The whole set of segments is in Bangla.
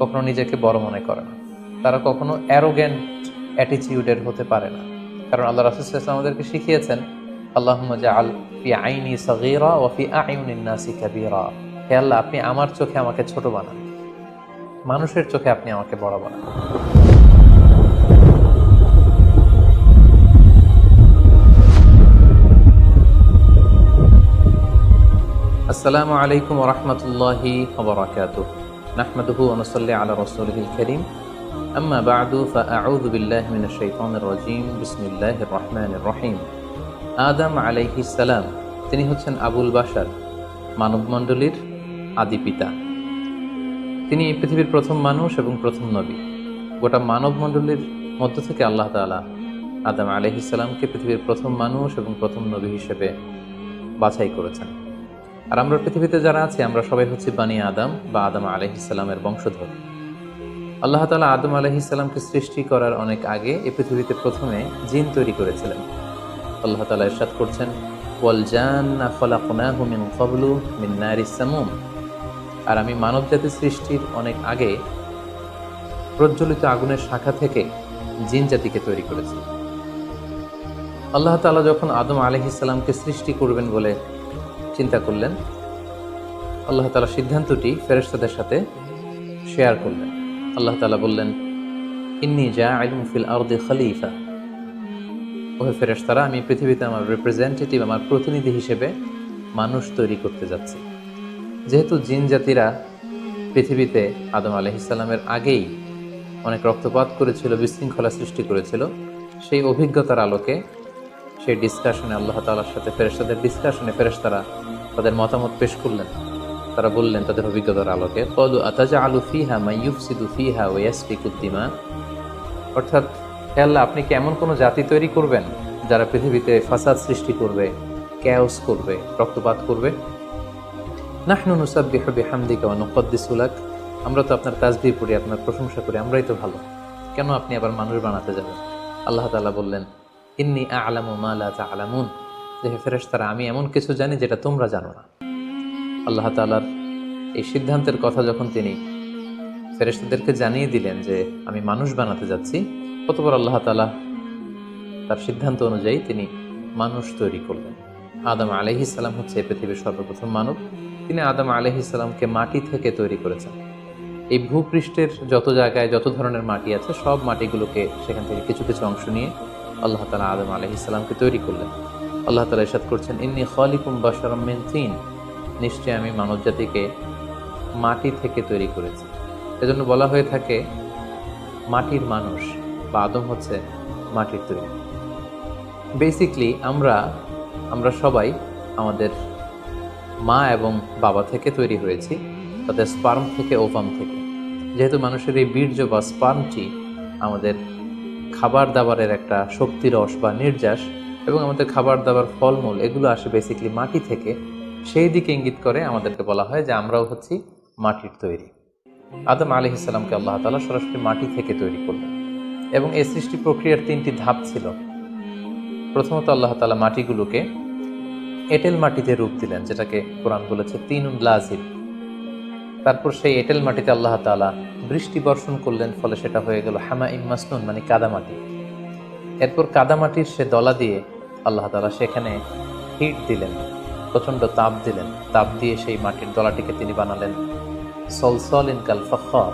কখনো নিজেকে বড় মনে করে না। তারা কখনো অ্যারোগ্যান্ট অ্যাটিচিউডের হতে পারে না। কারণ আল্লাহ রাসুলাম আমাদেরকে শিখিয়েছেন আল্লাহ আল ফি আইনি সগীরা ও ফি আইউনিন নাসি কাবীরা। হে আল্লাহ, আপনি আমার চোখে আমাকে ছোট বানান। মানুষের চোখে আপনি আমাকে বড় বানান। আসসালামু আলাইকুম রহমতুল্লাহি ওবরাকাত নাহমাদুহু অনুসল্লি আলা রসুলহিল করিম। আম্মা বাদু ফাউযু বিল্লাহি মিনাশ শাইতানির বিসমিল্লাহির রহমানির রহিম। আদম আলাইহিস সালাম, তিনি হচ্ছেন আবুল বাশার, মানবমণ্ডলীর আদি পিতা। তিনি পৃথিবীর প্রথম মানুষ এবং প্রথম নবী। গোটা মানবমণ্ডলীর মধ্য থেকে আল্লাহ তালা আদম আলহিসাল্লামকে পৃথিবীর প্রথম মানুষ এবং প্রথম নবী হিসেবে বাছাই করেছেন। আর আমরা পৃথিবীতে যারা আছি, আমরা সবাই হচ্ছে বানি আদম বা আদম আলহিসাল্লামের বংশধর। আল্লাহ তালা আদম আলহিসাল্লামকে সৃষ্টি করার অনেক আগে এই পৃথিবীতে প্রথমে জিন তৈরি করেছিলেন। আল্লাহ তালা ইরশাদ করছেন, ওয়াল জান্না খলাকনাহু মিন মিন নারিস সামুম। আর আমি মানব জাতি সৃষ্টির অনেক আগে প্রজ্বলিত আগুনের শাখা থেকে জিন জাতিকে তৈরি করেছি। আল্লাহ তালা যখন আদম আলহিসাল্লামকে সৃষ্টি করবেন বলে চিন্তা করলেন। আল্লাহ তালা সিদ্ধান্তটি ফেরেশতাদের সাথে শেয়ার করলেন। আল্লাহ তালা বললেন, ইন্নি যা আইলুম আরদে খলিফা। ওহে ফেরেশতারা, আমি পৃথিবীতে আমার রিপ্রেজেন্টেটিভ আমার প্রতিনিধি হিসেবে মানুষ তৈরি করতে যাচ্ছি। যেহেতু জিন জাতিরা পৃথিবীতে আদম আলহিসাল্লামের আগেই অনেক রক্তপাত করেছিল, বিশৃঙ্খলা সৃষ্টি করেছিল, সেই অভিজ্ঞতার আলোকে সেই ডিসকাশনে আল্লাহ তালার সাথে ফেরেশতাদের ডিসকাশনে ফেরেশতারা তাদের মতামত পেশ করলেন। তারা বললেন, তাদের অভিজ্ঞতার আলোকে কলু আতাজা আলু ফিহা মাইয়ুফসিদু ফিহা ওয়াসফিকুদ্দিমা অর্থাৎ আল্লাহ, আপনি কি এমন কোনো জাতি তৈরি করবেন যারা পৃথিবীতে ফাসাদ সৃষ্টি করবে ক্যাওস করবে, রক্তপাত করবে? নাহনু নুসাব্বিহু বিহামদিকা ওয়া নুকদ্দিসু লাক। আমরা তো আপনার তাসবিহ পড়ি, আপনার প্রশংসা করি, আমরাই তো ভালো। কেন আপনি আবার মানুষ বানাতে যাবেন? আল্লাহ তালা বললেন ইন্নি আলামু মা লা তা'লামুন যে হে ফেরেশতারা, আমি এমন কিছু জানি যেটা তোমরা জানো না। আল্লাহ তাআলার এই সিদ্ধান্তের কথা যখন তিনি ফেরেশতাদেরকে জানিয়ে দিলেন যে আমি মানুষ বানাতে যাচ্ছি, অতপর আল্লাহ তাআলা তার সিদ্ধান্ত অনুযায়ী তিনি মানুষ তৈরি করলেন। আদম আলহি সালাম হচ্ছে পৃথিবীর সর্বপ্রথম মানব। তিনি আদম আলহি সালামকে মাটি থেকে তৈরি করেছেন। এই ভূপৃষ্ঠের যত জায়গায় যত ধরনের মাটি আছে, সব মাটিগুলোকে সেখান থেকে কিছু কিছু অংশ নিয়ে আল্লাহ তালা আদম আলহি ইসলামকে তৈরি করলেন। আল্লাহ তালা ইসাদ করছেন, ইন্নি খলিকুম বাসারম মিন নিশ্চয়ই আমি মানব জাতিকে মাটি থেকে তৈরি করেছি। এজন্য বলা হয়ে থাকে, মাটির মানুষ বা আদম হচ্ছে মাটির তৈরি। বেসিকলি আমরা আমরা সবাই আমাদের মা এবং বাবা থেকে তৈরি হয়েছি, তাদের স্পার্ম থেকে ওভাম থেকে। যেহেতু মানুষের এই বীর্য বা স্পার্মটি আমাদের খাবার দাবারের একটা শক্তি রস বা নির্যাস এবং আমাদের খাবার দাবার ফলমূল, এগুলো আসে বেসিকলি মাটি থেকে। সেই দিকে ইঙ্গিত করে আমাদেরকে বলা হয় যে আমরাও হচ্ছি মাটির তৈরি। আদম আলি ইসলামকে আল্লাহ তালা সরাসরি মাটি থেকে তৈরি করলেন এবং এই সৃষ্টি প্রক্রিয়ার তিনটি ধাপ ছিল। প্রথমত আল্লাহ তালা মাটিগুলোকে এঁটেল মাটিতে রূপ দিলেন, যেটাকে কোরআন বলেছে তিন লাজিব তারপর সেই এঁটেল মাটিতে আল্লাহ তালা বৃষ্টি বর্ষণ করলেন, ফলে সেটা হয়ে গেল হামা ইমাসনুন মানে কাদামাটি। এরপর কাদামাটির সে দলা দিয়ে আল্লাহ তালা সেখানে হিট দিলেন, প্রচণ্ড তাপ দিলেন। তাপ দিয়ে সেই মাটির দলাটিকে তিনি বানালেন সলসল ইন কাল ফখর,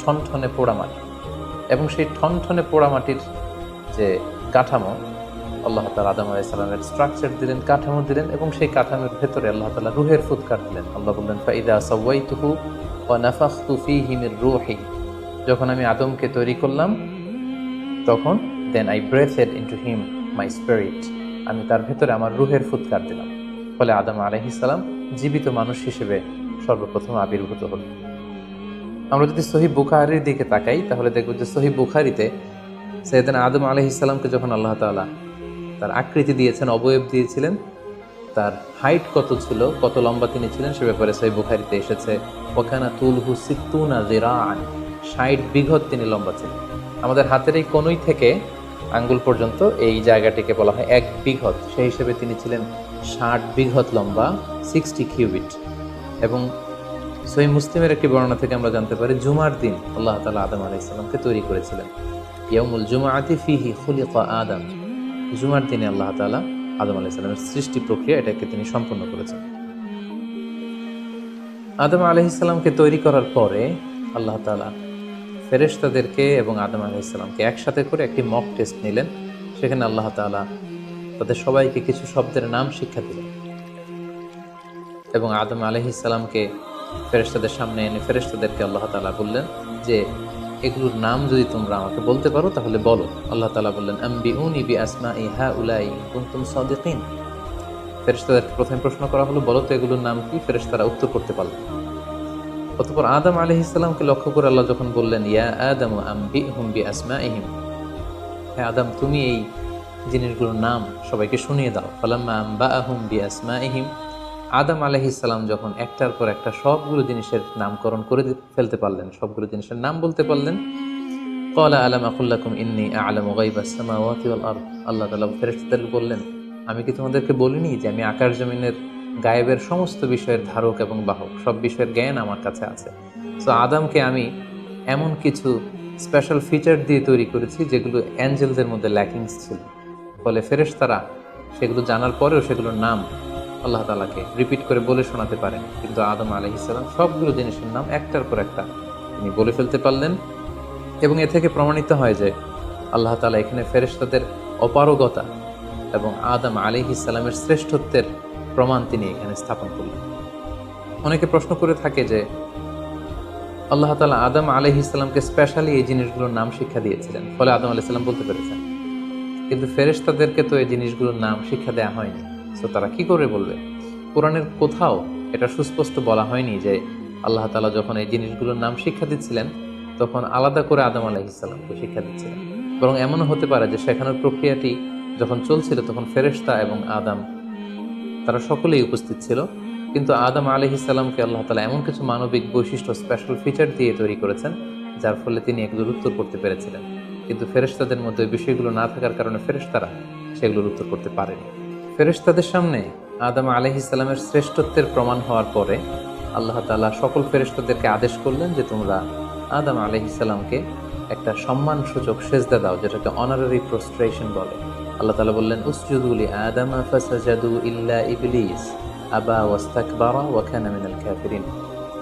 ঠনঠনে পোড়া মাটি। এবং সেই ঠনঠনে পোড়া মাটির যে কাঠামো, আল্লাহ তালা আদম আলাইসালামের স্ট্রাকচার দিলেন, কাঠামো দিলেন, এবং সেই কাঠামোর ভেতরে আল্লাহ তালা রুহের ফুৎকার দিলেন। আল্লাহ বললেন, ফাইদা সাওয়াই তুফি রুহি। যখন আমি আদমকে তৈরি করলাম, তখন then I breathed into him my spirit আমি তার ভেতরে আমার রুহের ফুৎকার দিলাম। ফলে আদম আলহিসাল্লাম জীবিত মানুষ হিসেবে সর্বপ্রথম আবির্ভূত হল। আমরা যদি সহি বুখারির দিকে তাকাই, তাহলে দেখব যে সহি বুখারিতে সৈয়দান আদম আলহিসাল্লামকে যখন আল্লাহ তাআলা তার আকৃতি দিয়েছেন, অবয়ব দিয়েছিলেন তার হাইট কত ছিল, কত লম্বা তিনি ছিলেন সে ব্যাপারে সহি বুখারিতে এসেছে, ওখানা তুলহু সিত্তুনা জিরান ষাট বিঘত তিনি লম্বা ছিলেন। আমাদের হাতের এই কোনই থেকে আঙ্গুল পর্যন্ত এই জায়গাটিকে বলা হয় এক বিঘত। সেই হিসেবে তিনি ছিলেন ষাট বিঘত লম্বা সিক্সটি কিউবিট এবং সই মুসলিমের একটি বর্ণনা থেকে আমরা জানতে পারি, জুমার দিন আল্লাহ তালা আদম আলাইসাল্লামকে তৈরি করেছিলেন। ইয়ামুল জুমাআতি ফিহি খুলিকা আদম। জুমার দিনে আল্লাহ তালা আদম আলাইসাল্লামের সৃষ্টি প্রক্রিয়া এটাকে তিনি সম্পন্ন করেছেন। আদম আলহিসাল্লামকে তৈরি করার পরে আল্লাহ তালা ফেরেশতাদেরকে এবং আদম আলহিসাল্লামকে একসাথে করে একটি মক টেস্ট নিলেন। সেখানে আল্লাহ তালা তাদের সবাইকে কিছু শব্দের নাম শিক্ষা দিলেন। এবং আদম আলহিসাল্লামকে ফেরেশতাদের সামনে এনে ফেরেশতাদেরকে আল্লাহ তালা বললেন যে এগুলোর নাম যদি তোমরা আমাকে বলতে পারো, তাহলে বলো। আল্লাহ তালা বললেন আম্বি উনি বি আসমা ইহা উলাই কুন্তুম সাদিকিন। ফেরেশতাদেরকে প্রথমে প্রশ্ন করা হলো, বলো তো এগুলোর নাম কি? ফেরেশতারা উত্তর করতে পারল। অতপর আদম আলহ ইসলামকে লক্ষ্য করে আল্লাহ যখন বললেন, ইয়া আদম আম্বি হুম বি আসমা ইহিম হ্যাঁ আদম, তুমি এই জিনিসগুলোর নাম সবাইকে শুনিয়ে দাও। ফালাম্মা আম্বা আহুম বি আসমা ইহিম আদম আলহ ইসলাম যখন একটার পর একটা সবগুলো জিনিসের নামকরণ করে ফেলতে পারলেন, সবগুলো জিনিসের নাম বলতে পারলেন কলা আলাম আকুল্লাকুম ইন্নি আলম আল্লাহ তাআলা ফেরেশতাদেরকে বললেন, আমি কি তোমাদেরকে বলিনি যে আমি আকার জমিনের গায়েবের সমস্ত বিষয়ের ধারক এবং বাহক, সব বিষয়ের জ্ঞান আমার কাছে আছে? সো আদামকে আমি এমন কিছু স্পেশাল ফিচার দিয়ে তৈরি করেছি যেগুলো অ্যাঞ্জেলদের মধ্যে ল্যাকিংস ছিল। ফলে ফেরেশতারা সেগুলো জানার পরেও সেগুলোর নাম আল্লাহ তালাকে রিপিট করে বলে শোনাতে পারেন। কিন্তু আদম আলহিসাল্লাম সবগুলো জিনিসের নাম একটার পর একটা তিনি বলে ফেলতে পারলেন এবং এ থেকে প্রমাণিত হয় যে আল্লাহ তালা এখানে ফেরেশতাদের অপারগতা এবং আদম আলী ইসালামের শ্রেষ্ঠত্বের প্রমাণ তিনি এখানে স্থাপন করলেন। অনেকে প্রশ্ন করে থাকে যে আল্লাহ তালা আদম আলহ ইসলামকে স্পেশালি এই জিনিসগুলোর নাম শিক্ষা দিয়েছিলেন, ফলে আদম আলি সাল্লাম বলতে পেরেছেন। কিন্তু ফেরেশতাদেরকে তো এই জিনিসগুলোর নাম শিক্ষা দেওয়া হয়নি। তো তারা কি করে বলবে? কোরআনের কোথাও এটা সুস্পষ্ট বলা হয়নি যে আল্লাহ তালা যখন এই জিনিসগুলোর নাম শিক্ষা দিচ্ছিলেন, তখন আলাদা করে আদম আলাহিসাল্লামকে শিক্ষা দিচ্ছিলেন। বরং এমনও হতে পারে যে শেখানোর প্রক্রিয়াটি যখন চলছিল, তখন ফেরেশতা এবং আদম, তারা সকলেই উপস্থিত ছিল। কিন্তু আদম আলহিসাল্লামকে আল্লাহ তালা এমন কিছু মানবিক বৈশিষ্ট্য স্পেশাল ফিচার দিয়ে তৈরি করেছেন, যার ফলে তিনি এগুলোর উত্তর করতে পেরেছিলেন। কিন্তু ফেরেশতাদের মধ্যে বিষয়গুলো না থাকার কারণে ফেরেশতারা সেগুলোর উত্তর করতে পারেনি। ফেরেশতাদের সামনে আদম আলহিসাল্লামের শ্রেষ্ঠত্বের প্রমাণ হওয়ার পরে আল্লাহ তালা সকল ফেরেশতাদেরকে আদেশ করলেন যে তোমরা আদম আলহিসাল্লামকে একটা সম্মানসূচক সেজদা দাও, যেটাকে অনারারি প্রস্ট্রেশন বলে। আল্লাহ তালা বললেন উসজুদুলি আদামা ফাসাজাদু ইল্লা ইবলিস, আবা ওয়াস্তাকবারা ওয়া কানা মিনাল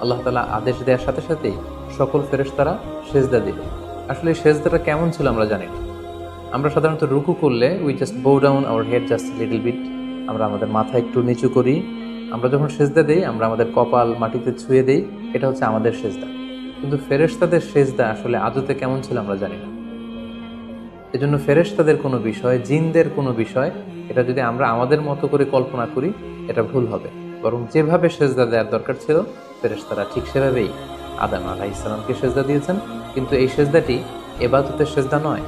আল্লাহ তালা আদেশ দেওয়ার সাথে সাথেই সকল ফেরেশতারা সেজদা দিল আসলে সেজদাটা কেমন ছিল আমরা জানি না। আমরা সাধারণত রুকু করলে we just bow down our head just little bit আমরা আমাদের মাথা একটু নিচু করি। আমরা যখন সেজদা দেই, আমরা আমাদের কপাল মাটিতে ছুঁয়ে দেই। এটা হচ্ছে আমাদের সেজদা। কিন্তু ফেরেশতাদের সেজদা আসলে আদতে কেমন ছিল আমরা জানি না। এজন্য ফেরেশতাদের কোনো বিষয়, জিনদের কোনো বিষয়, এটা যদি আমরা আমাদের মতো করে কল্পনা করি, এটা ভুল হবে। বরং যেভাবে সেজদা দেওয়ার দরকার ছিল, ফেরেশতারা ঠিক সেভাবেই আদাম আলাহ ইসলামকে সেজদা দিয়েছেন। কিন্তু এই সেজদাটি এবাদতের সেজদা নয়।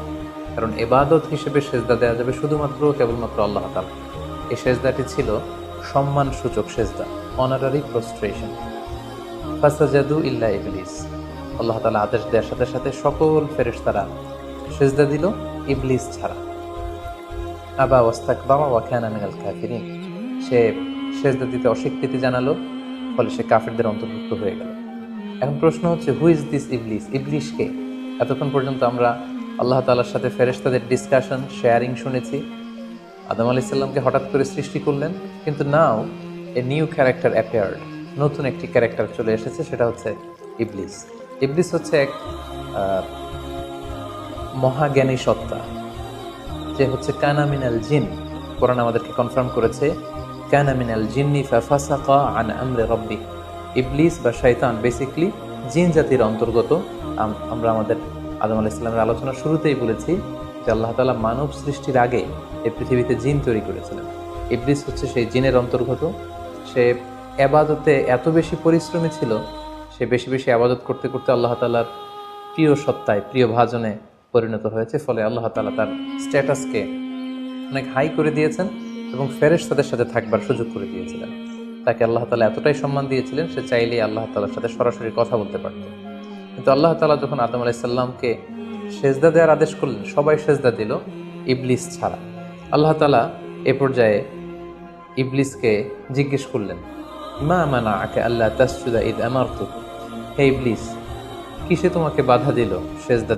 কারণ এবাদত হিসেবে সেজদা দেওয়া যাবে শুধুমাত্র, কেবলমাত্র আল্লাহ তালা এই সেজদাটি ছিল সম্মান সূচক সেজদা অনারারি প্রস্ট্রেশন ফাসাজাদু ইল্লা ইবলিস। আল্লাহ তালা আদেশ দেওয়ার সাথে সাথে সকল ফেরেশতারা সেজদা দিল ইবলিস ছাড়া। আবা ওয়াস্তাক বাবা ওয়াখানা মিনাল কাফিরিন। সে সেজদা দিতে অস্বীকৃতি জানালো, ফলে সে কাফেরদের অন্তর্ভুক্ত হয়ে গেল। এখন প্রশ্ন হচ্ছে হু ইজ দিস ইবলিস? ইবলিশ কে এতক্ষণ পর্যন্ত আমরা আল্লাহ তালার সাথে ফেরেশতাদের ডিসকাশন শেয়ারিং শুনেছি। আদম আলি সাল্লামকে হঠাৎ করে সৃষ্টি করলেন, কিন্তু now a new character appeared নতুন একটি ক্যারেক্টার চলে এসেছে, সেটা হচ্ছে ইবলিস। ইবলিস হচ্ছে এক মহাজ্ঞানী সত্তা। যে হচ্ছে কানামিনাল জিন। কোরআন আমাদেরকে কনফার্ম করেছে কানামিনাল জিন্নি ফাফাসাকা আন আমরে রব্বি। ইবলিস বা শয়তান বেসিকলি জিন জাতির অন্তর্গত, আম- আমরা আমাদের আদম আলাহ ইসলামের আলোচনা শুরুতেই বলেছি যে আল্লাহ তালা মানব সৃষ্টির আগে এই পৃথিবীতে জিন তৈরি করেছিলেন। ইবলিস হচ্ছে সেই জিনের অন্তর্গত। সে এবাদতে এত বেশি পরিশ্রমী ছিল, সে বেশি বেশি আবাদত করতে করতে আল্লাহ তালার প্রিয় সত্তায়, প্রিয় ভাজনে পরিণত হয়েছে। ফলে আল্লাহ তালা তার স্ট্যাটাসকে অনেক হাই করে দিয়েছেন এবং ফেরেশ তাদের সাথে থাকবার সুযোগ করে দিয়েছিলেন। তাকে আল্লাহ তালা এতটাই সম্মান দিয়েছিলেন, সে চাইলেই আল্লাহ তালার সাথে সরাসরি কথা বলতে পারত। কিন্তু আল্লাহ তালা যখন আদম আলাইসাল্লামকে সেজদা দেওয়ার আদেশ করলেন, সবাই সেজদা দিল ইবলিস ছাড়া। আল্লাহ তালা এ পর্যায়ে ইবলিসকে জিজ্ঞেস করলেন, মা মানা আকে আল্লাহ তাসুদা ইদ আমার হে ইবলিস, কিসে তোমাকে বাধা দিল সেজদা